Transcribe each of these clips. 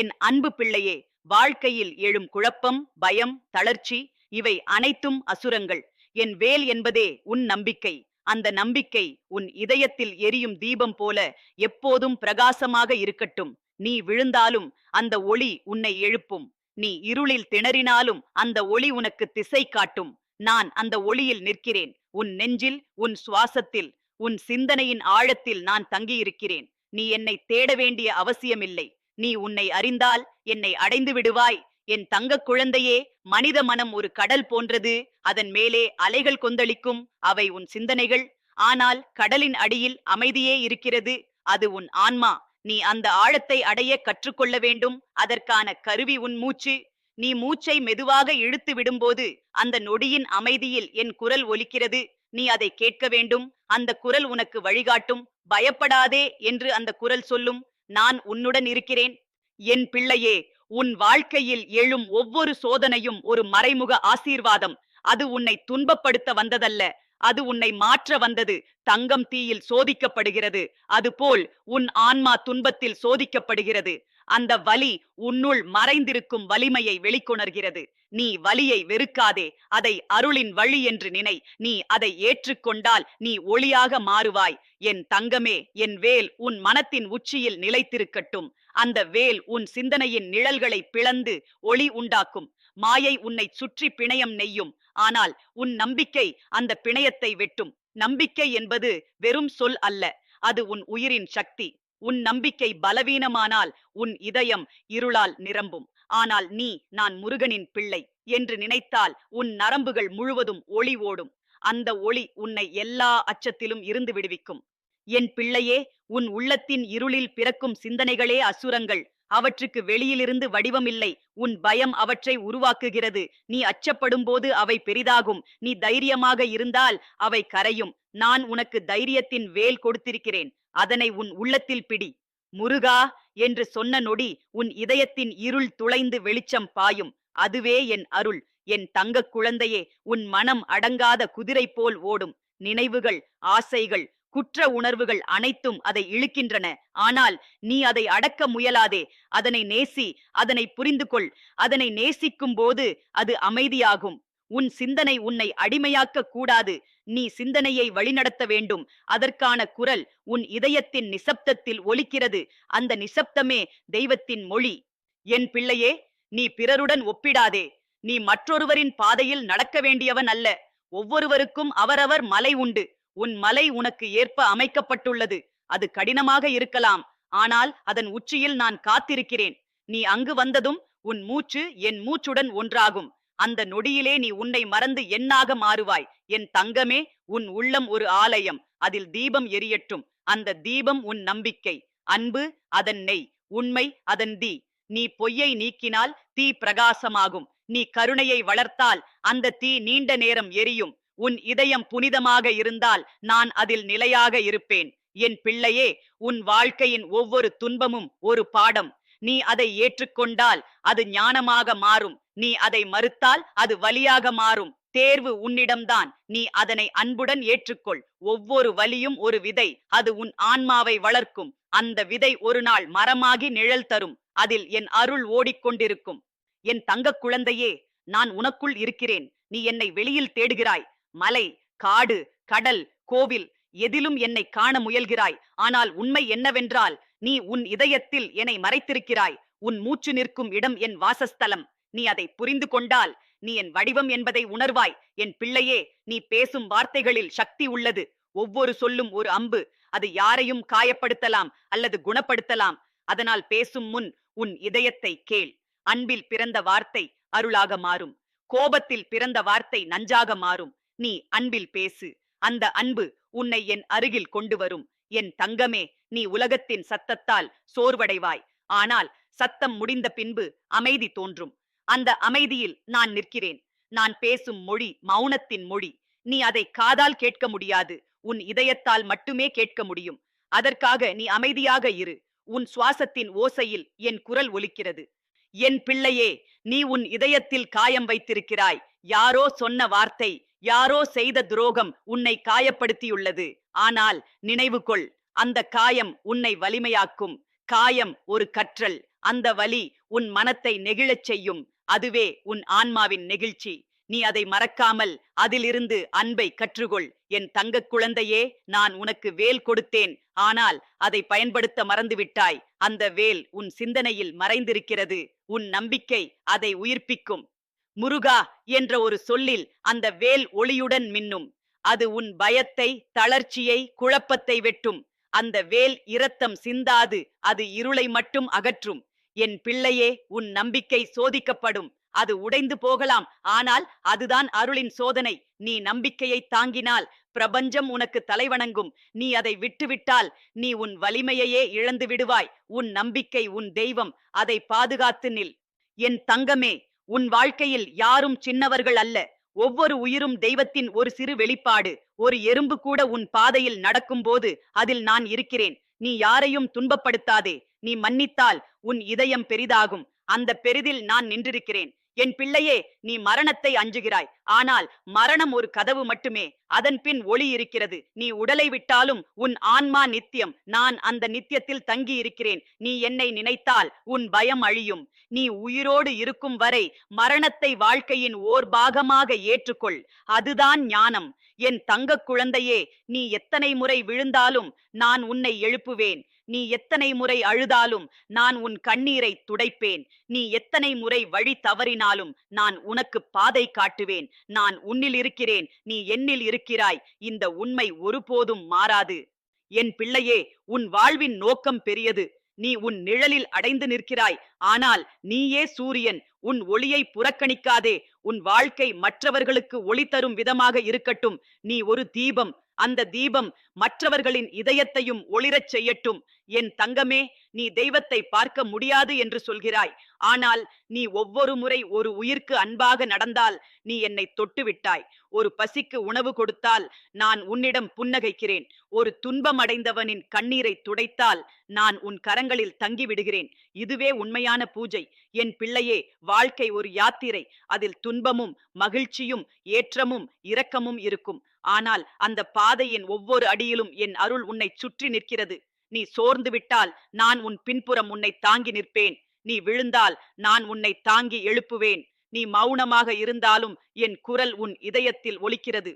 என் அன்பு பிள்ளையே வாழ்க்கையில் எழும் குழப்பம் பயம் தளர்ச்சி இவை அனைத்தும் அசுரங்கள். என் வேல் என்பதே உன் நம்பிக்கை. அந்த நம்பிக்கை உன் இதயத்தில் எரியும் தீபம் போல எப்போதும் பிரகாசமாக இருக்கட்டும். நீ விழுந்தாலும் அந்த ஒளி உன்னை எழுப்பும். நீ இருளில் திணறினாலும் அந்த ஒளி உனக்கு திசை காட்டும். நான் அந்த ஒளியில் நிற்கிறேன். உன் நெஞ்சில் உன் சுவாசத்தில் உன் சிந்தனையின் ஆழத்தில் நான் தங்கியிருக்கிறேன். நீ என்னை தேட வேண்டிய அவசியமில்லை. நீ உன்னை அறிந்தால் என்னை அடைந்து விடுவாய். என் தங்க குழந்தையே மனித மனம் ஒரு கடல் போன்றது. அதன் மேலே அலைகள் கொந்தளிக்கும். அவை உன் சிந்தனைகள். ஆனால் கடலின் அடியில் அமைதியே இருக்கிறது. அது உன் ஆன்மா. நீ அந்த ஆழத்தை அடைய கற்றுக்கொள்ள வேண்டும். அதற்கான கருவி உன் மூச்சு. நீ மூச்சை மெதுவாக இழுத்து விடும்போது அந்த நொடியின் அமைதியில் என் குரல் ஒலிக்கிறது. நீ அதை கேட்க வேண்டும். அந்த குரல் உனக்கு வழிகாட்டும். பயப்படாதே என்று அந்த குரல் சொல்லும். நான் உன்னுடன் இருக்கிறேன். என் பிள்ளையே உன் வாழ்க்கையில் எழும் ஒவ்வொரு சோதனையும் ஒரு மறைமுக ஆசீர்வாதம். அது உன்னை துன்பப்படுத்த வந்ததல்ல. அது உன்னை மாற்ற வந்தது. தங்கம் தீயில் சோதிக்கப்படுகிறது. அதுபோல் உன் ஆன்மா துன்பத்தில் சோதிக்கப்படுகிறது. அந்த வலி உன்னுள் மறைந்திருக்கும் வலிமையை வெளிக்கொணர்கிறது. நீ வலியை வெறுக்காதே. அதை அருளின் வழி என்று நினை. நீ அதை ஏற்றுக்கொண்டால் நீ ஒளியாக மாறுவாய். என் தங்கமே என் வேல் உன் மனத்தின் உச்சியில் நிலைத்திருக்கட்டும். அந்த வேல் உன் சிந்தனையின் நிழல்களை பிளந்து ஒளி உண்டாக்கும். மாயை உன்னை சுற்றி பிணையம் நெய்யும். ஆனால் உன் நம்பிக்கை அந்த பிணையத்தை வெட்டும். நம்பிக்கை என்பது வெறும் சொல் அல்ல. அது உன் உயிரின் சக்தி. உன் நம்பிக்கை பலவீனமானால் உன் இதயம் இருளால் நிரம்பும். ஆனால் நீ நான் முருகனின் பிள்ளை என்று நினைத்தால் உன் நரம்புகள் முழுவதும் ஒளி ஓடும். அந்த ஒளி உன்னை எல்லா அச்சத்திலும் இருந்து விடுவிக்கும். என் பிள்ளையே உன் உள்ளத்தின் இருளில் பிறக்கும் சிந்தனைகளே அசுரங்கள். அவற்றுக்கு வெளியிலிருந்து வடிவமில்லை. உன் பயம் அவற்றை உருவாக்குகிறது. நீ அச்சப்படும் போது அவை பெரிதாகும். நீ தைரியமாக இருந்தால் அவை கரையும். நான் உனக்கு தைரியத்தின் வேல் கொடுத்திருக்கிறேன். அதனை உன் உள்ளத்தில் பிடி. முருகா என்று சொன்ன நொடி உன் இதயத்தின் இருள் துளைந்து வெளிச்சம் பாயும். அதுவே என் அருள். என் தங்கக் குழந்தையே உன் மனம் அடங்காத குதிரை போல் ஓடும். நினைவுகள் ஆசைகள் குற்ற உணர்வுகள் அனைத்தும் அதை இழுக்கின்றன. ஆனால் நீ அதை அடக்க முயலாதே. அதனை நேசி அதனை புரிந்து கொள் அதனை நேசிக்கும் போது அது அமைதியாகும். உன் சிந்தனை உன்னை அடிமையாக்க கூடாது. நீ சிந்தனையை வழிநடத்த வேண்டும். அதற்கான குரல் உன் இதயத்தின் நிசப்தத்தில் ஒலிக்கிறது. அந்த நிசப்தமே தெய்வத்தின் மொழி. என் பிள்ளையே நீ பிறருடன் ஒப்பிடாதே. நீ மற்றொருவரின் பாதையில் நடக்க வேண்டியவன் அல்ல. ஒவ்வொருவருக்கும் அவரவர் மலை உண்டு. உன் மலை உனக்கு ஏற்ப அமைக்கப்பட்டுள்ளது. அது கடினமாக இருக்கலாம். ஆனால் அதன் உச்சியில் நான் காத்திருக்கிறேன். நீ அங்கு வந்ததும் உன் மூச்சு என் மூச்சுடன் ஒன்றாகும். அந்த நொடியிலே நீ உன்னை மறந்து எண்ணாக மாறுவாய்? என் தங்கமே உன் உள்ளம் ஒரு ஆலயம் அதில் தீபம் எரியட்டும். அந்த தீபம் உன் நம்பிக்கை. அன்பு அதன் நெய் உண்மை அதன் தீ. நீ பொய்யை நீக்கினால் தீ பிரகாசமாகும். நீ கருணையை வளர்த்தால் அந்த தீ நீண்ட நேரம் எரியும். உன் இதயம் புனிதமாக இருந்தால் நான் அதில் நிலையாக இருப்பேன். என் பிள்ளையே உன் வாழ்க்கையின் ஒவ்வொரு துன்பமும் ஒரு பாடம். நீ அதை ஏற்றுக்கொண்டால் அது ஞானமாக மாறும். நீ அதை மறுத்தால் அது வலியாக மாறும். தேர்வு உன்னிடம்தான். நீ அதனை அன்புடன் ஏற்றுக்கொள். ஒவ்வொரு வலியும் ஒரு விதை. அது உன் ஆன்மாவை வளர்க்கும். அந்த விதை ஒரு நாள் மரமாகி நிழல் தரும். அதில் என் அருள் ஓடிக்கொண்டிருக்கும். என் தங்கக் குழந்தையே நான் உனக்குள் இருக்கிறேன். நீ என்னை வெளியில் தேடுகிறாய். மலை காடு கடல் கோவில் எதிலும் என்னை காண முயல்கிறாய். ஆனால் உண்மை என்னவென்றால் நீ உன் இதயத்தில் என்னை மறைத்திருக்கிறாய். உன் மூச்சு நிற்கும் இடம் என் வாசஸ்தலம். நீ அதை புரிந்து கொண்டால் நீ என் வடிவம் என்பதை உணர்வாய். என் பிள்ளையே நீ பேசும் வார்த்தைகளில் சக்தி உள்ளது. ஒவ்வொரு சொல்லும் ஒரு அம்பு. அது யாரையும் காயப்படுத்தலாம் அல்லது குணப்படுத்தலாம். அதனால் பேசும் முன் உன் இதயத்தை கேள். அன்பில் பிறந்த வார்த்தை அருளாக மாறும். கோபத்தில் பிறந்த வார்த்தை நஞ்சாக மாறும். நீ அன்பில் பேசு. அந்த அன்பு உன்னை என் அருகில் கொண்டு வரும். என் தங்கமே நீ உலகத்தின் சத்தத்தால் சோர்வடைவாய். ஆனால் சத்தம் முடிந்த பின்பு அமைதி தோன்றும். அந்த அமைதியில் நான் நிற்கிறேன். நான் பேசும் மொழி மௌனத்தின் மொழி. நீ அதை காதால் கேட்க முடியாது. உன் இதயத்தால் மட்டுமே கேட்க முடியும். அதற்காக நீ அமைதியாக இரு. உன் சுவாசத்தின் ஓசையில் என் குரல் ஒலிக்கிறது. என் பிள்ளையே நீ உன் இதயத்தில் காயம் வைத்திருக்கிறாய். யாரோ சொன்ன வார்த்தை யாரோ செய்த துரோகம் உன்னை காயப்படுத்தியுள்ளது. ஆனால் நினைவு கொள் அந்த காயம் உன்னை வலிமையாக்கும். காயம் ஒரு கற்றல். அந்த வலி உன் மனத்தை நெகிழச் செய்யும். அதுவே உன் ஆன்மாவின் நெகிழ்ச்சி. நீ அதை மறக்காமல் அதிலிருந்து அன்பை கற்றுகொள் என் தங்கக் குழந்தையே நான் உனக்கு வேல் கொடுத்தேன். ஆனால் அதை பயன்படுத்த மறந்துவிட்டாய். அந்த வேல் உன் சிந்தனையில் மறைந்திருக்கிறது. உன் நம்பிக்கை அதை உயிர்ப்பிக்கும். முருகா என்ற ஒரு சொல்லில் அந்த வேல் ஒளியுடன் மின்னும். அது உன் பயத்தை தளர்ச்சியை குழப்பத்தை வெட்டும். அந்த வேல் இரத்தம் சிந்தாது. அது இருளை மட்டும் அகற்றும். என் பிள்ளையே உன் நம்பிக்கை சோதிக்கப்படும். அது உடைந்து போகலாம். ஆனால் அதுதான் அருளின் சோதனை. நீ நம்பிக்கையை தாங்கினால் பிரபஞ்சம் உனக்கு தலைவணங்கும். நீ அதை விட்டுவிட்டால் நீ உன் வலிமையையே இழந்து விடுவாய். உன் நம்பிக்கை உன் தெய்வம். அதை பாதுகாத்து நில். என் தங்கமே உன் வாழ்க்கையில் யாரும் சின்னவர்கள் அல்ல. ஒவ்வொரு உயிரும் தெய்வத்தின் ஒரு சிறு வெளிப்பாடு. ஒரு எறும்பு கூட உன் பாதையில் நடக்கும்போது அதில் நான் இருக்கிறேன். நீ யாரையும் துன்பப்படுத்தாதே. நீ மன்னித்தால் உன் இதயம் பெரிதாகும். அந்த பெரிதில் நான் நின்றிருக்கிறேன். என் பிள்ளையே நீ மரணத்தை அஞ்சுகிறாய். ஆனால் மரணம் ஒரு கதவு மட்டுமே. அதன் பின் ஒளி இருக்கிறது. நீ உடலை விட்டாலும் உன் ஆன்மா நித்தியம். நான் அந்த நித்தியத்தில் தங்கி இருக்கிறேன் நீ என்னை நினைத்தால் உன் பயம் அழியும். நீ உயிரோடு இருக்கும் வரை மரணத்தை வாழ்க்கையின் ஓர் பாகமாக ஏற்றுக்கொள். அதுதான் ஞானம். என் தங்க குழந்தையே நீ எத்தனை முறை விழுந்தாலும் நான் உன்னை எழுப்புவேன். நீ எத்தனை முறை அழுதாலும் நான் உன் கண்ணீரை துடைப்பேன். நீ எத்தனை முறை வழி தவறினாலும் நான் உனக்கு பாதை காட்டுவேன். நான் உன்னில் இருக்கிறேன். நீ என்னில் இருக்கிறாய். இந்த உண்மை ஒருபோதும் மாறாது. என் பிள்ளையே உன் வாழ்வின் நோக்கம் பெரியது. நீ உன் நிழலில் அடைந்து நிற்கிறாய். ஆனால் நீயே சூரியன். உன் ஒளியை புறக்கணிக்காதே. உன் வாழ்க்கை மற்றவர்களுக்கு ஒளி தரும் விதமாக இருக்கட்டும். நீ ஒரு தீபம். அந்த தீபம் மற்றவர்களின் இதயத்தையும் ஒளிரச் செய்யட்டும். என் தங்கமே நீ தெய்வத்தை பார்க்க முடியாது என்று சொல்கிறாய். ஆனால் நீ ஒவ்வொரு முறை ஒரு உயிர்க்கு அன்பாக நடந்தால் நீ என்னை தொட்டுவிட்டாய். ஒரு பசிக்கு உணவு கொடுத்தால் நான் உன்னிடம் புன்னகைக்கிறேன். ஒரு துன்பம் அடைந்தவனின் கண்ணீரை துடைத்தால் நான் உன் கரங்களில் தங்கி விடுகிறேன் இதுவே உண்மையான பூஜை. என் பிள்ளையே வாழ்க்கை ஒரு யாத்திரை. அதில் துன்பமும் மகிழ்ச்சியும் ஏற்றமும் இரக்கமும் இருக்கும். ஆனால் அந்த பாதையின் ஒவ்வொரு அடியிலும் என் அருள் உன்னை சுற்றி நிற்கிறது. நீ சோர்ந்து விட்டால் நான் உன் பின்புறம் உன்னை தாங்கி நிற்பேன். நீ விழுந்தால் நான் உன்னை தாங்கி எழுப்புவேன். நீ மௌனமாக இருந்தாலும் என் குரல் உன் இதயத்தில் ஒலிக்கிறது.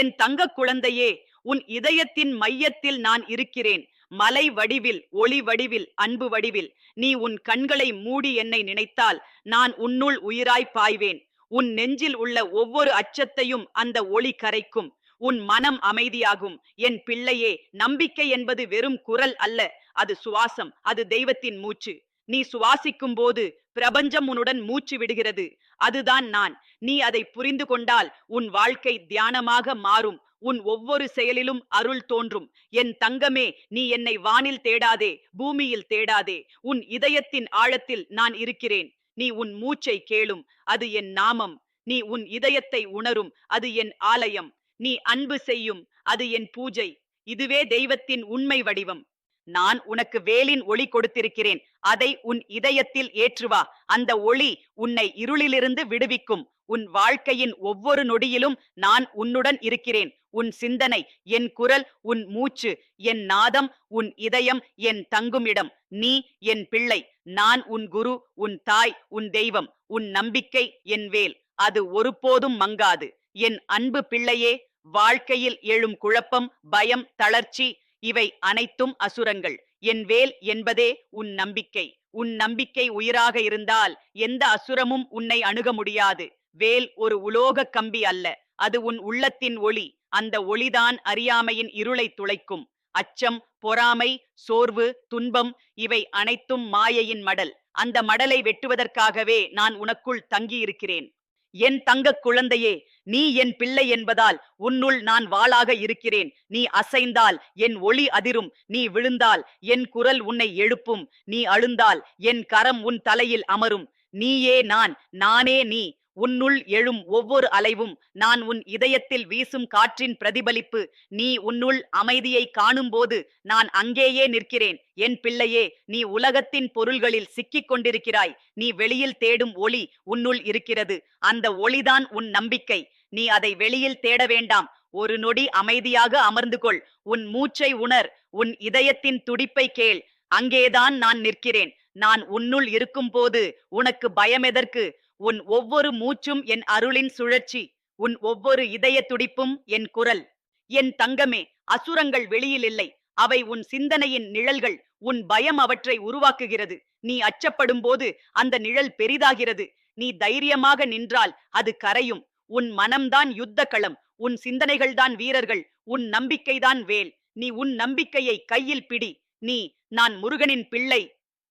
என் தங்க குழந்தையே உன் இதயத்தின் மையத்தில் நான் இருக்கிறேன். மலை வடிவில் ஒளி வடிவில் அன்பு வடிவில் நீ உன் கண்களை மூடி என்னை நினைத்தால் நான் உன்னுள் உயிராய் பாய்வேன். உன் நெஞ்சில் உள்ள ஒவ்வொரு அச்சத்தையும் அந்த ஒளி கரைக்கும். உன் மனம் அமைதியாகும். என் பிள்ளையே நம்பிக்கை என்பது வெறும் குரல் அல்ல அது சுவாசம் அது தெய்வத்தின் மூச்சு. நீ சுவாசிக்கும் போது பிரபஞ்சம் உன்னுடன் மூச்சு விடுகிறது. அதுதான் நான். நீ அதை புரிந்து கொண்டால் உன் வாழ்க்கை தியானமாக மாறும். உன் ஒவ்வொரு செயலிலும் அருள் தோன்றும். என் தங்கமே நீ என்னை வானில் தேடாதே பூமியில் தேடாதே. உன் இதயத்தின் ஆழத்தில் நான் இருக்கிறேன். நீ உன் மூச்சை கேளும். அது என் நாமம். நீ உன் இதயத்தை உணரும். அது என் ஆலயம். நீ அன்பு செய்யும் அது என் பூஜை. இதுவே தெய்வத்தின் உண்மை வடிவம். நான் உனக்கு வேலின் ஒளி கொடுத்திருக்கிறேன். அதை உன் இதயத்தில் ஏற்றுவா. அந்த ஒளி உன்னை இருளிலிருந்து விடுவிக்கும். உன் வாழ்க்கையின் ஒவ்வொரு நொடியிலும் நான் உன்னுடன் இருக்கிறேன். உன் சிந்தனை என் குரல் உன் மூச்சு என் நாதம் உன் இதயம் என் தங்குமிடம். நீ என் பிள்ளை. நான் உன் குரு உன் தாய் உன் தெய்வம். உன் நம்பிக்கை என் வேல். அது ஒருபோதும் மங்காது. என் அன்பு பிள்ளையே வாழ்க்கையில் எழும் குழப்பம் பயம் தளர்ச்சி இவை அனைத்தும் அசுரங்கள். என் வேல் என்பதே உன் நம்பிக்கை. உன் நம்பிக்கை உயிராக இருந்தால் எந்த அசுரமும் உன்னை அணுக முடியாது. வேல் ஒரு உலோக கம்பி அல்ல. அது உன் உள்ளத்தின் ஒளி. அந்த ஒளிதான் அறியாமையின் இருளை துளைக்கும். அச்சம் பொறாமை சோர்வு துன்பம் இவை அனைத்தும் மாயையின் மடல். அந்த மடலை வெட்டுவதற்காகவே நான் உனக்குள் தங்கியிருக்கிறேன். என் தங்கக் குழந்தையே நீ என் பிள்ளை என்பதால் உன்னுள் நான் வாளாக இருக்கிறேன். நீ அசைந்தால் என் ஒளி அதிரும். நீ விழுந்தால் என் குரல் உன்னை எழுப்பும். நீ அழுந்தால் என் கரம் உன் தலையில் அமரும். நீயே நான் நானே நீ. உன்னுள் எழும் ஒவ்வொரு அலைவும் நான் உன் இதயத்தில் வீசும் காற்றின் பிரதிபலிப்பு. நீ உன்னுள் அமைதியை காணும்போது நான் அங்கேயே நிற்கிறேன். என் பிள்ளையே நீ உலகத்தின் பொருள்களில் சிக்கிக் கொண்டிருக்கிறாய். நீ வெளியில் தேடும் ஒளி உன்னுள் இருக்கிறது. அந்த ஒளிதான் உன் நம்பிக்கை. நீ அதை வெளியில் தேட வேண்டாம். ஒரு நொடி அமைதியாக அமர்ந்து கொள். உன் மூச்சை உணர். உன் இதயத்தின் துடிப்பை கேள். அங்கேதான் நான் நிற்கிறேன். நான் உன்னுள் இருக்கும்போது உனக்கு பயமெதற்கு உன் ஒவ்வொரு மூச்சும் என் அருளின் சுழற்சி உன் ஒவ்வொரு இதய துடிப்பும் என் குரல். என் தங்கமே அசுரங்கள் வெளியில் இல்லை. அவை உன் சிந்தனையின் நிழல்கள் உன் பயம் அவற்றை உருவாக்குகிறது. நீ அச்சப்படும் போது அந்த நிழல் பெரிதாகிறது. நீ தைரியமாக நின்றால் அது கரையும். உன் மனம்தான் யுத்த களம் உன் சிந்தனைகள்தான் வீரர்கள். உன் நம்பிக்கைதான் வேல். நீ உன் நம்பிக்கையை கையில் பிடி. நீ நான் முருகனின் பிள்ளை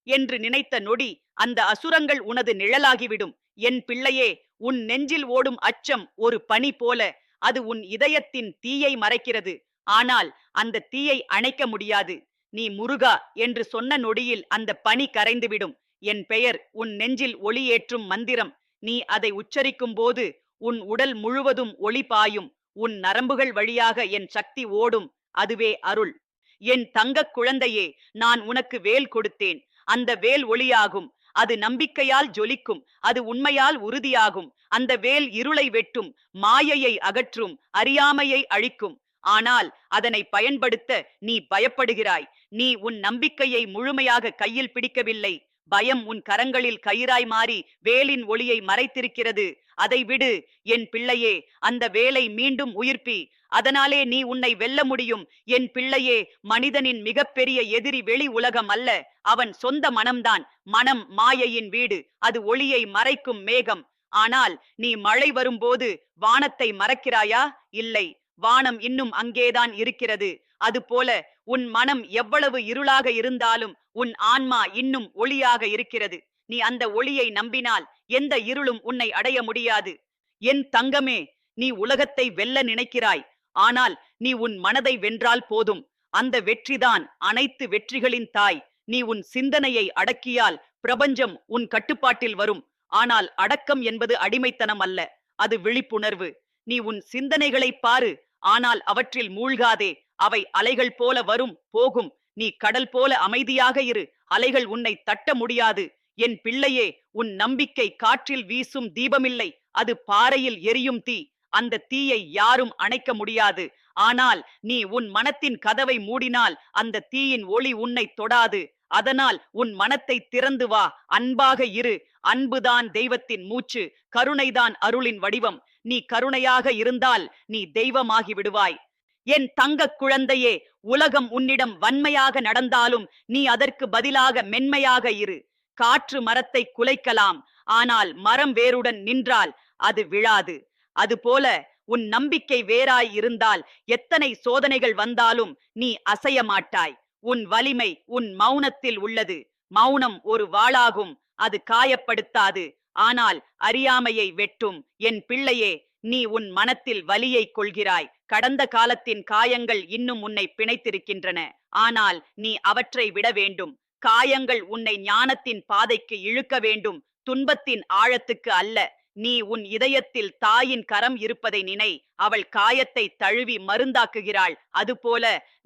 என்று நினைத்த நொடி அந்த அசுரங்கள் உனது நிழலாகிவிடும். என் பிள்ளையே உன் நெஞ்சில் ஓடும் அச்சம் ஒரு பனி போல அது உன் இதயத்தின் தீயை மறைக்கிறது. ஆனால் அந்த தீயை அணைக்க முடியாது. நீ முருகா என்று சொன்ன நொடியில் அந்த பனி கரைந்துவிடும். என் பெயர் உன் நெஞ்சில் ஒளியேற்றும் மந்திரம். நீ அதை உச்சரிக்கும் போது உன் உடல் முழுவதும் ஒளி பாயும். உன் நரம்புகள் வழியாக என் சக்தி ஓடும். அதுவே அருள். என் தங்கக் குழந்தையே நான் உனக்கு வேல் கொடுத்தேன். அந்த வேல் ஒளியாகும். அது நம்பிக்கையால் ஜொலிக்கும் அது உண்மையால் உறுதியாகும். அந்த வேல் இருளை வெட்டும் மாயையை அகற்றும் அறியாமையை அழிக்கும். ஆனால் அதனை பயன்படுத்த நீ பயப்படுகிறாய். நீ உன் நம்பிக்கையை முழுமையாக கையில் பிடிக்கவில்லை. பயம் உன் கரங்களில் கயிறாய் மாறி வேலின் ஒளியை மறைத்திருக்கிறது. அதை விடு என் பிள்ளையே அந்த வேலை மீண்டும் உயிர்ப்பி. அதனாலே நீ உன்னை வெல்ல முடியும். என் பிள்ளையே மனிதனின் மிகப்பெரிய எதிரி வெளி உலகம் அல்ல. அவன் சொந்த மனம்தான். மனம் மாயையின் வீடு. அது ஒளியை மறைக்கும் மேகம். ஆனால் நீ மழை வரும்போது வானத்தை மறக்கிறாயா? இல்லை. வானம் இன்னும் அங்கேதான் இருக்கிறது. அதுபோல உன் மனம் எவ்வளவு இருளாக இருந்தாலும் உன் ஆன்மா இன்னும் ஒளியாக இருக்கிறது. நீ அந்த ஒளியை நம்பினால் எந்த இருளும் உன்னை அடைய முடியாது. என் தங்கமே நீ உலகத்தை வெல்ல நினைக்கிறாய். ஆனால் நீ உன் மனதை வென்றால் போதும். அந்த வெற்றிதான் அனைத்து வெற்றிகளின் தாய். நீ உன் சிந்தனையை அடக்கியால் பிரபஞ்சம் உன் கட்டுப்பாட்டில் வரும். ஆனால் அடக்கம் என்பது அடிமைத்தனம் அல்ல. அது விழிப்புணர்வு. நீ உன் சிந்தனைகளை பாரு. ஆனால் அவற்றில் மூழ்காதே. அவை அலைகள் போல வரும் போகும். நீ கடல் போல அமைதியாக இரு. அலைகள் உன்னை தட்ட முடியாது. என் பிள்ளையே உன் நம்பிக்கை காற்றில் வீசும் தீபமில்லை. அது பாறையில் எரியும் தீ. அந்த தீயை யாரும் அணைக்க முடியாது. ஆனால் நீ உன் மனத்தின் கதவை மூடினால் அந்த தீயின் ஒளி உன்னை தொடாது. அதனால் உன் மனத்தை திறந்து வா. அன்பாக இரு. அன்புதான் தெய்வத்தின் மூச்சு. கருணைதான் அருளின் வடிவம். நீ கருணையாக இருந்தால் நீ தெய்வமாகி விடுவாய். என் தங்கக் குழந்தையே உலகம் உன்னிடம் வன்மையாக நடந்தாலும் நீ அதற்கு பதிலாக மென்மையாக இரு. காற்று மரத்தை குலைக்கலாம் ஆனால் மரம் வேருடன் நின்றால் அது விழாது. அதுபோல உன் நம்பிக்கை வேறாய் இருந்தால் எத்தனை சோதனைகள் வந்தாலும் நீ அசைய மாட்டாய். உன் வலிமை உன் மௌனத்தில் உள்ளது. மௌனம் ஒரு வாளாகும் அது காயப்படுத்தாது. ஆனால் அறியாமையை வெட்டும். என் பிள்ளையே நீ உன் மனத்தில் வலியை கொள்கிறாய். கடந்த காலத்தின் காயங்கள் இன்னும் உன்னை பிணைத்திருக்கின்றன. ஆனால் நீ அவற்றை விட வேண்டும். காயங்கள் உன்னை ஞானத்தின் பாதைக்கு இழுக்க வேண்டும். துன்பத்தின் ஆழத்துக்கு அல்ல. நீ உன் இதயத்தில் தாயின் கரம் இருப்பதை நினை. அவள் காயத்தை தழுவி மருந்தாக்குகிறாள். அதுபோல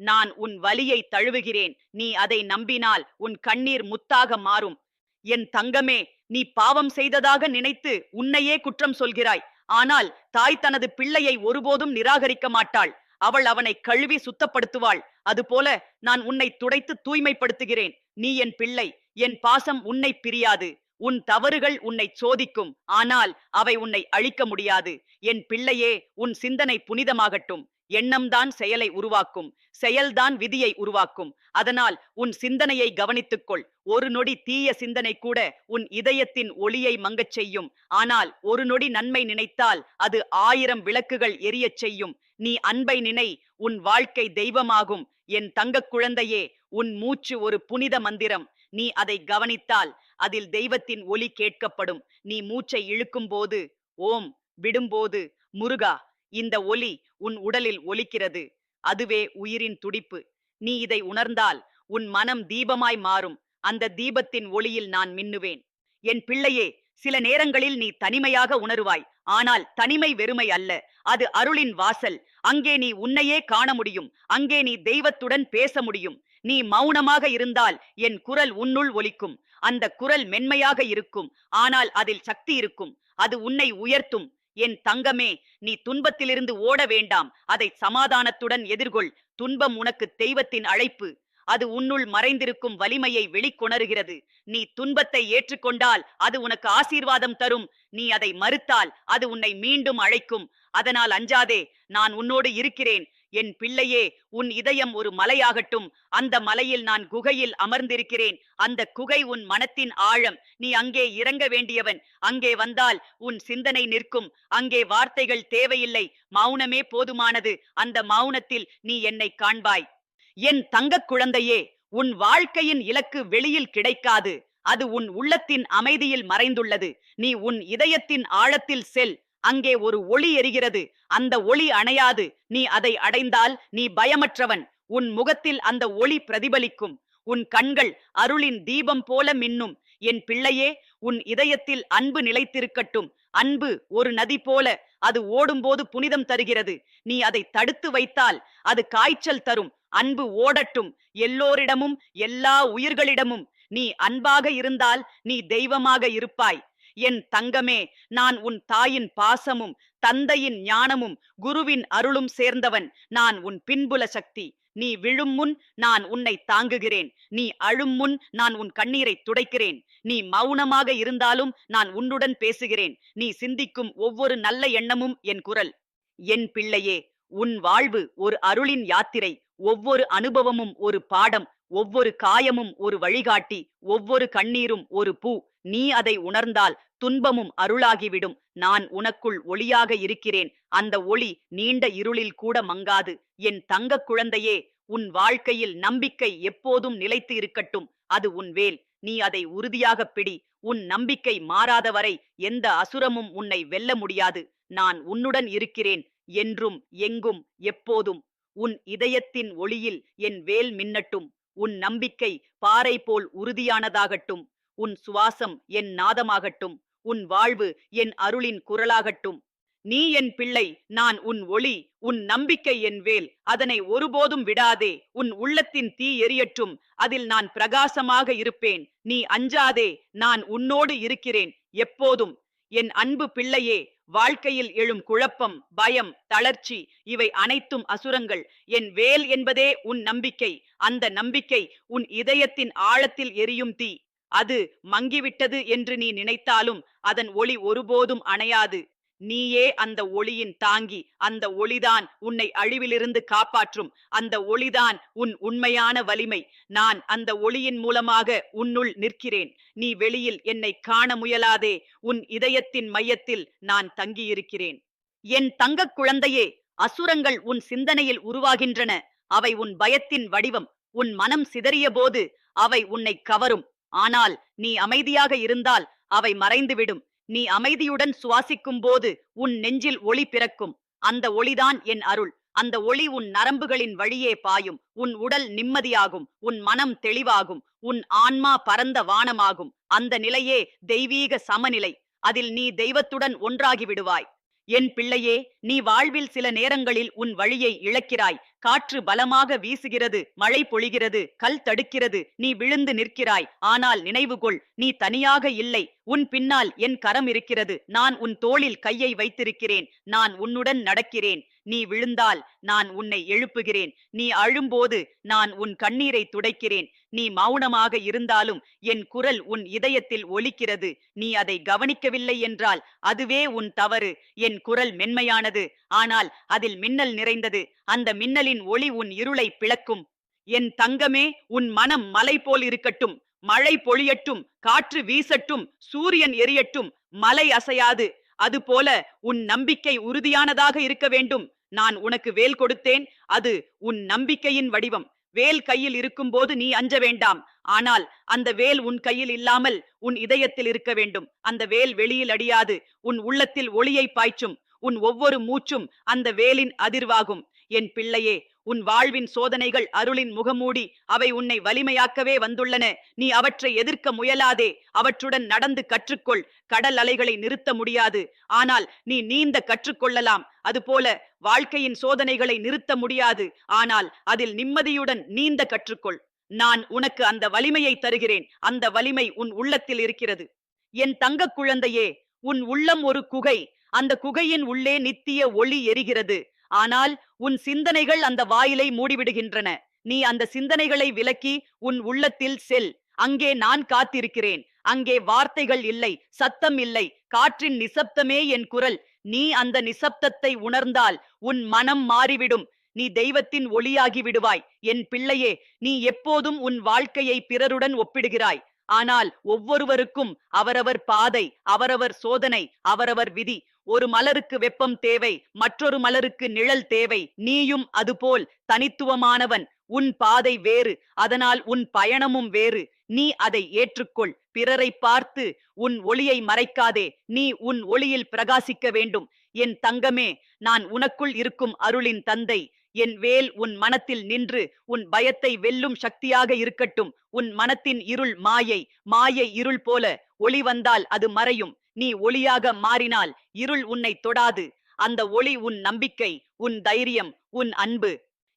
நான் உன் வலியை தழுவுகிறேன். நீ அதை நம்பினால் உன் கண்ணீர் முத்தாக மாறும். என் தங்கமே நீ பாவம் செய்ததாக நினைத்து உன்னையே குற்றம் சொல்கிறாய். ஆனால் தாய் தனது பிள்ளையை ஒருபோதும் நிராகரிக்க மாட்டாள். அவள் அவனை கழுவி சுத்தப்படுத்துவாள். அதுபோல நான் உன்னை துடைத்து தூய்மைப்படுத்துகிறேன். நீ என் பிள்ளை. என் பாசம் உன்னை பிரியாது. உன் தவறுகள் உன்னை சோதிக்கும். ஆனால் அவை உன்னை அழிக்க முடியாது. என் பிள்ளையே உன் சிந்தனை புனிதமாகட்டும். எண்ணம்தான் செயலை உருவாக்கும் செயல்தான் விதியை உருவாக்கும். அதனால் உன் சிந்தனையை கவனித்துக்கொள். ஒரு நொடி தீய சிந்தனை கூட உன் இதயத்தின் ஒளியை மங்கச் செய்யும். ஆனால் ஒரு நொடி நன்மை நினைத்தால் அது ஆயிரம் விளக்குகள் எரியச் செய்யும். நீ அன்பை நினை உன் வாழ்க்கை தெய்வமாகும். என் தங்கக் குழந்தையே உன் மூச்சு ஒரு புனித மந்திரம். நீ அதை கவனித்தால் அதில் தெய்வத்தின் ஒலி கேட்கப்படும். நீ மூச்சை இழுக்கும் போது ஓம் விடும்போது முருகா இந்த ஒலி உன் உடலில் ஒலிக்கிறது. அதுவே உயிரின் துடிப்பு. நீ இதை உணர்ந்தால் உன் மனம் தீபமாய் மாறும். அந்த தீபத்தின் ஒளியில் நான் மின்னுவேன். என் பிள்ளையே சில நேரங்களில் நீ தனிமையாக உணருவாய். ஆனால் தனிமை வெறுமை அல்ல. அது அருளின் வாசல். அங்கே நீ உன்னையே காண முடியும். அங்கே நீ தெய்வத்துடன் பேச முடியும். நீ மௌனமாக இருந்தால் என் குரல் உன்னுள் ஒலிக்கும். அந்த குரல் மென்மையாக இருக்கும். ஆனால் அதில் சக்தி இருக்கும். அது உன்னை உயர்த்தும். என் தங்கமே நீ துன்பத்திலிருந்து ஓட வேண்டாம். அதை சமாதானத்துடன் எதிர்கொள். துன்பம் உனக்கு தெய்வத்தின் அழைப்பு. அது உன்னுள் மறைந்திருக்கும் வலிமையை வெளிக்கொணருகிறது. நீ துன்பத்தை ஏற்றுக்கொண்டால் அது உனக்கு ஆசீர்வாதம் தரும். நீ அதை மறுத்தால் அது உன்னை மீண்டும் அழைக்கும். அதனால் அஞ்சாதே நான் உன்னோடு இருக்கிறேன். என் பிள்ளையே உன் இதயம் ஒரு மலையாகட்டும். அந்த மலையில் நான் குகையில் அமர்ந்திருக்கிறேன். அந்த குகை உன் மனத்தின் ஆழம். நீ அங்கே இறங்க வேண்டியவன். அங்கே வந்தால் உன் சிந்தனை நிற்கும். அங்கே வார்த்தைகள் தேவையில்லை. மௌனமே போதுமானது. அந்த மௌனத்தில் நீ என்னை காண்பாய். என் தங்கக் குழந்தையே உன் வாழ்க்கையின் இலக்கு வெளியில் கிடைக்காது. அது உன் உள்ளத்தின் அமைதியில் மறைந்துள்ளது. நீ உன் இதயத்தின் ஆழத்தில் செல். அங்கே ஒரு ஒளி எரிகிறது. அந்த ஒளி அணையாது. நீ அதை அடைந்தால் நீ பயமற்றவன். உன் முகத்தில் அந்த ஒளி பிரதிபலிக்கும். உன் கண்கள் அருளின் தீபம் போல மின்னும். என் பிள்ளையே உன் இதயத்தில் அன்பு நிலைத்திருக்கட்டும். அன்பு ஒரு நதி போல அது ஓடும்போது புனிதம் தருகிறது. நீ அதை தடுத்து வைத்தால் அது காய்ச்சல் தரும். அன்பு ஓடட்டும். எல்லோரிடமும் எல்லா உயிர்களிடமும். நீ அன்பாக இருந்தால் நீ தெய்வமாக இருப்பாய். என் தங்கமே நான் உன் தாயின் பாசமும் தந்தையின் ஞானமும் குருவின் அருளும் சேர்ந்தவன். நான் உன் பின்புல சக்தி. நீ விழும் முன் நான் உன்னை தாங்குகிறேன். நீ அழும் முன் நான் உன் கண்ணீரை துடைக்கிறேன். நீ மௌனமாக இருந்தாலும் நான் உன்னுடன் பேசுகிறேன். நீ சிந்திக்கும் ஒவ்வொரு நல்ல எண்ணமும் என் குரல். என் பிள்ளையே உன் வாழ்வு ஒரு அருளின் யாத்திரை. ஒவ்வொரு அனுபவமும் ஒரு பாடம். ஒவ்வொரு காயமும் ஒரு வழிகாட்டி. ஒவ்வொரு கண்ணீரும் ஒரு பூ. நீ அதை உணர்ந்தால் துன்பமும் அருளாகிவிடும். நான் உனக்குள் ஒளியாக இருக்கிறேன். அந்த ஒளி நீண்ட இருளில் கூட மங்காது. என் தங்கக் குழந்தையே உன் வாழ்க்கையில் நம்பிக்கை எப்போதும் நிலைத்து இருக்கட்டும். அது உன் வேல். நீ அதை உறுதியாகப் பிடி. உன் நம்பிக்கை மாறாத வரை எந்த அசுரமும் உன்னை வெல்ல முடியாது. நான் உன்னுடன் இருக்கிறேன். என்றும் எங்கும் எப்போதும். உன் இதயத்தின் ஒளியில் என் வேல் மின்னட்டும். உன் நம்பிக்கை பாறை போல் உறுதியானதாகட்டும். உன் சுவாசம் என் நாதமாகட்டும் உன் வாழ்வு என் அருளின் குரலாகட்டும். நீ என் பிள்ளை நான் உன் ஒளி உன் நம்பிக்கை என் வேல். அதனை ஒருபோதும் விடாதே உன் உள்ளத்தின் தீ எரியட்டும் அதில் நான் பிரகாசமாக இருப்பேன். நீ அஞ்சாதே நான் உன்னோடு இருக்கிறேன். எப்போதும் என் அன்பு பிள்ளையே வாழ்க்கையில் எழும் குழப்பம் பயம் தளர்ச்சி இவை அனைத்தும் அசுரங்கள். என் வேல் என்பதே உன் நம்பிக்கை. அந்த நம்பிக்கை உன் இதயத்தின் ஆழத்தில் எரியும் தீ. அது மங்கிவிட்டது என்று நீ நினைத்தாலும் அதன் ஒளி ஒருபோதும் அணையாது. நீயே அந்த ஒளியின் தாங்கி அந்த ஒளிதான் உன்னை அழிவிலிருந்து காப்பாற்றும் அந்த ஒளிதான் உன் உண்மையான வலிமை. நான் அந்த ஒளியின் மூலமாக உன்னுள் நிற்கிறேன். நீ வெளியில் என்னை காண முயலாதே உன் இதயத்தின் மையத்தில் நான் தங்கியிருக்கிறேன். என் தங்கக் குழந்தையே அசுரங்கள் உன் சிந்தனையில் உருவாகின்றன. அவை உன் பயத்தின் வடிவம் உன் மனம் சிதறிய போது அவை உன்னை கவரும். ஆனால் நீ அமைதியாக இருந்தால் அவை மறைந்துவிடும். நீ அமைதியுடன் சுவாசிக்கும் போது உன் நெஞ்சில் ஒளி பிறக்கும். அந்த ஒளிதான் என் அருள். அந்த ஒளி உன் நரம்புகளின் வழியே பாயும். உன் உடல் நிம்மதியாகும். உன் மனம் தெளிவாகும். உன் ஆன்மா பரந்த வானமாகும். அந்த நிலையே தெய்வீக சமநிலை. அதில் நீ தெய்வத்துடன் ஒன்றாகி விடுவாய். என் பிள்ளையே நீ வாழ்வில் சில நேரங்களில் உன் வழியை இழக்கிறாய். காற்று பலமாக வீசுகிறது மழை பொழிகிறது கல் தடுக்கிறது நீ விழுந்து நிற்கிறாய். ஆனால் நினைவுகொள் நீ தனியாக இல்லை. உன் பின்னால் என் கரம் இருக்கிறது. நான் உன் தோளில் கையை வைத்திருக்கிறேன். நான் உன்னுடன் நடக்கிறேன். நீ விழுந்தால் நான் உன்னை எழுப்புகிறேன். நீ அழும்போது நான் உன் கண்ணீரை துடைக்கிறேன். நீ மௌனமாக இருந்தாலும் என் குரல் உன் இதயத்தில் ஒலிக்கிறது. நீ அதை கவனிக்கவில்லை என்றால் அதுவே உன் தவறு. என் குரல் மென்மையானது. ஆனால் அதில் மின்னல் நிறைந்தது. அந்த மின்னலின் ஒளி உன் இருளை பிளக்கும். என் தங்கமே உன் மனம் மலை போல் இருக்கட்டும். மழை பொழியட்டும். காற்று வீசட்டும். சூரியன் எரியட்டும். மலை அசையாது. அதுபோல உன் நம்பிக்கை உறுதியானதாக இருக்க வேண்டும். நான் உனக்கு வேல் கொடுத்தேன் அது உன் நம்பிக்கையின் வடிவம். வேல் கையில் இருக்கும்போது நீ அஞ்ச வேண்டாம். ஆனால் அந்த வேல் உன் கையில் இல்லாமல் உன் இதயத்தில் இருக்க வேண்டும். அந்த வேல் வெளியில் அடியாது உன் உள்ளத்தில் ஒளியை பாய்ச்சும். உன் ஒவ்வொரு மூச்சும் அந்த வேலின் அதிர்வாகும். என் பிள்ளையே உன் வாழ்வின் சோதனைகள் அருளின் முகமூடி அவை உன்னை வலிமையாக்கவே வந்துள்ளன. நீ அவற்றை எதிர்க்க முயலாதே. அவற்றுடன் நடந்து கற்றுக்கொள். கடல் அலைகளை நிறுத்த முடியாது. ஆனால் நீ நீந்த கற்றுக்கொள்ளலாம். அதுபோல வாழ்க்கையின் சோதனைகளை நிறுத்த முடியாது. ஆனால் அதில் நிம்மதியுடன் நீந்த கற்றுக்கொள். நான் உனக்கு அந்த வலிமையை தருகிறேன். அந்த வலிமை உன் உள்ளத்தில் இருக்கிறது. என் தங்கக் குழந்தையே உன் உள்ளம் ஒரு குகை. அந்த குகையின் உள்ளே நித்திய ஒளி எரிகிறது. ஆனால் உன் சிந்தனைகள் அந்த வாயிலை மூடிவிடுகின்றன. நீ அந்த சிந்தனைகளை விலக்கி உன் உள்ளத்தில் செல். அங்கே நான் காத்திருக்கிறேன். அங்கே வார்த்தைகள் இல்லை சத்தம் இல்லை காற்றின் நிசப்தமே என் குரல். நீ அந்த நிசப்தத்தை உணர்ந்தால் உன் மனம் மாறிவிடும். நீ தெய்வத்தின் ஒளியாகி விடுவாய். என் பிள்ளையே நீ எப்போதும் உன் வாழ்க்கையை பிறருடன் ஒப்பிடுகிறாய். ஆனால் ஒவ்வொருவருக்கும் அவரவர் பாதை அவரவர் சோதனை அவரவர் விதி. ஒரு மலருக்கு வெப்பம் தேவை மற்றொரு மலருக்கு நிழல் தேவை. நீயும் அதுபோல் தனித்துவமானவன். உன் பாதை வேறு அதனால் உன் பயணமும் வேறு. நீ அதை ஏற்றுக்கொள். பிறரை பார்த்து உன் ஒளியை மறைக்காதே. நீ உன் ஒளியில் பிரகாசிக்க வேண்டும். என் தங்கமே நான் உனக்குள் இருக்கும் அருளின் தந்தை. என் வேல் உன் மனத்தில் நின்று உன் பயத்தை வெல்லும் சக்தியாக இருக்கட்டும். உன் மனத்தின் இருள் மாயை மாயை இருள் போல ஒளி வந்தால் அது மறையும். நீ ஒளியாக மாறினால் இருள் உன்னை தொடாது. அந்த ஒளி உன் நம்பிக்கை உன் தைரியம் உன் அன்பு.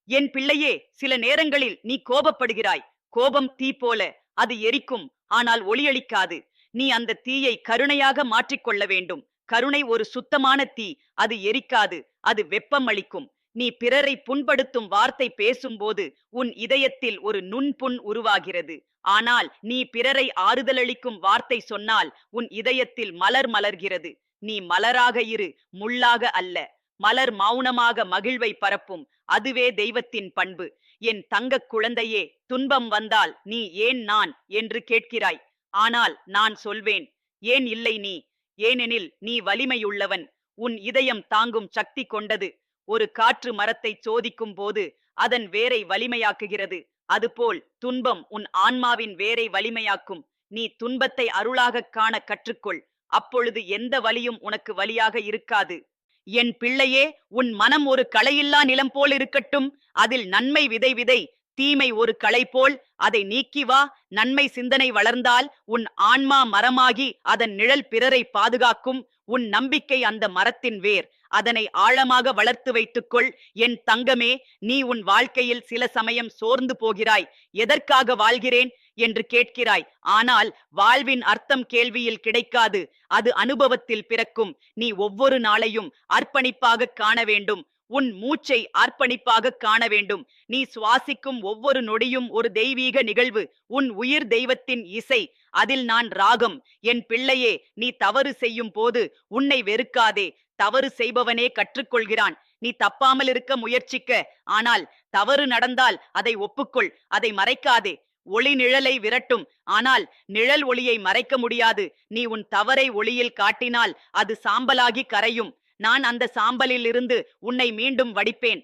என் பிள்ளையே சில நேரங்களில் நீ கோபப்படுகிறாய். கோபம் தீ போல அது எரிக்கும் ஆனால் ஒளியளிக்காது நீ அந்த தீயை கருணையாக மாற்றிக்கொள்ள வேண்டும். கருணை ஒரு சுத்தமான தீ அது எரிக்காது அது வெப்பம் அளிக்கும் நீ பிறரை புண்படுத்தும் வார்த்தை பேசும்போது உன் இதயத்தில் ஒரு நுண்புண் உருவாகிறது. ஆனால் நீ பிறரை ஆறுதலளிக்கும் வார்த்தை சொன்னால் உன் இதயத்தில் மலர் மலர்கிறது. நீ மலராக இரு முள்ளாக அல்ல. மலர் மௌனமாக மகிழ்வை பரப்பும். அதுவே தெய்வத்தின் பண்பு. என் தங்கக் குழந்தையே துன்பம் வந்தால் நீ ஏன் நான் என்று கேட்கிறாய். ஆனால் நான் சொல்வேன் ஏன் இல்லை நீ? ஏனெனில் நீ வலிமையுள்ளவன். உன் இதயம் தாங்கும் சக்தி கொண்டது. ஒரு காற்று மரத்தை சோதிக்கும் போது அதன் வேரை வலிமையாக்குகிறது. அதுபோல் துன்பம் உன் ஆன்மாவின் வேரை வலிமையாக்கும். நீ துன்பத்தை அருளாகக் காண கற்றுக்கொள். அப்பொழுது எந்த வலியும் உனக்கு வலியாக இருக்காது. என் பிள்ளையே உன் மனம் ஒரு களையில்லா நிலம் போல் இருக்கட்டும். அதில் நன்மை விதை விதை தீமை ஒரு களை போல். அதை நீக்கி வா. நன்மை சிந்தனை வளர்ந்தால் உன் ஆன்மா மரமாகி அதன் நிழல் பிறரை பாதுகாக்கும். உன் நம்பிக்கை அந்த மரத்தின் வேர். அதனை ஆழமாக வளர்த்து வைத்துக்கொள். என் தங்கமே நீ உன் வாழ்க்கையில் சில சமயம் சோர்ந்து போகிறாய். எதற்காக வாழ்கிறேன்? என்று கேட்கிறாய். ஆனால் வாழ்வின் அர்த்தம் கேள்வியில் கிடைக்காது. அது அனுபவத்தில் பிறக்கும். நீ ஒவ்வொரு நாளையும் அர்ப்பணிப்பாக காண வேண்டும். உன் மூச்சை அர்ப்பணிப்பாக காண வேண்டும். நீ சுவாசிக்கும் ஒவ்வொரு நொடியும் ஒரு தெய்வீக நிகழ்வு. உன் உயிர் தெய்வத்தின் இசை. அதில் நான் ராகம். என் பிள்ளையே நீ தவறு செய்யும் போது உன்னை வெறுக்காதே. தவறு செய்பவனே கற்றுக்கொள்கிறான். நீ தப்பாமல் இருக்க முயற்சிக்க. ஆனால் தவறு நடந்தால் அதை ஒப்புக்கொள். அதை மறைக்காதே. ஒளி நிழலை விரட்டும். ஆனால் நிழல் ஒளியை மறைக்க முடியாது. நீ உன் தவறை ஒளியில் காட்டினால் அது சாம்பலாகி கரையும். நான் அந்த சாம்பலில் இருந்து உன்னை மீண்டும் வடிப்பேன்.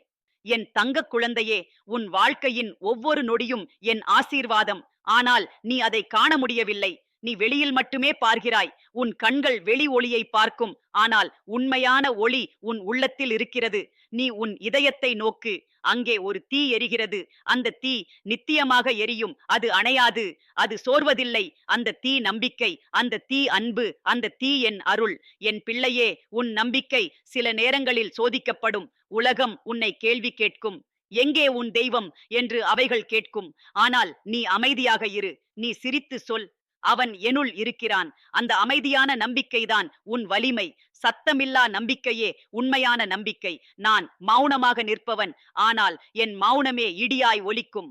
என் தங்க குழந்தையே உன் வாழ்க்கையின் ஒவ்வொரு நொடியும் என் ஆசீர்வாதம். ஆனால் நீ அதை காண முடியவில்லை. நீ வெளியில் மட்டுமே பார்கிறாய் உன் கண்கள் வெளி ஒளியை பார்க்கும். ஆனால் உண்மையான ஒளி உன் உள்ளத்தில் இருக்கிறது. நீ உன் இதயத்தை நோக்கு. அங்கே ஒரு தீ எரிகிறது. அந்த தீ நித்தியமாக எரியும். அது அணையாது. அது சோர்வதில்லை. அந்த தீ நம்பிக்கை அந்த தீ அன்பு அந்த தீ என் அருள். என் பிள்ளையே உன் நம்பிக்கை சில நேரங்களில் சோதிக்கப்படும். உலகம் உன்னை கேள்வி கேட்கும். எங்கே உன் தெய்வம்? என்று அவைகள் கேட்கும். ஆனால் நீ அமைதியாக இரு. நீ சிரித்து சொல். அவன் எனுள் இருக்கிறான். அந்த அமைதியான நம்பிக்கைதான் உன் வலிமை. சத்தமில்லா நம்பிக்கையே உண்மையான நம்பிக்கை. நான் மௌனமாக நிற்பவன். ஆனால் என் மௌனமே இடியாய் ஒலிக்கும்.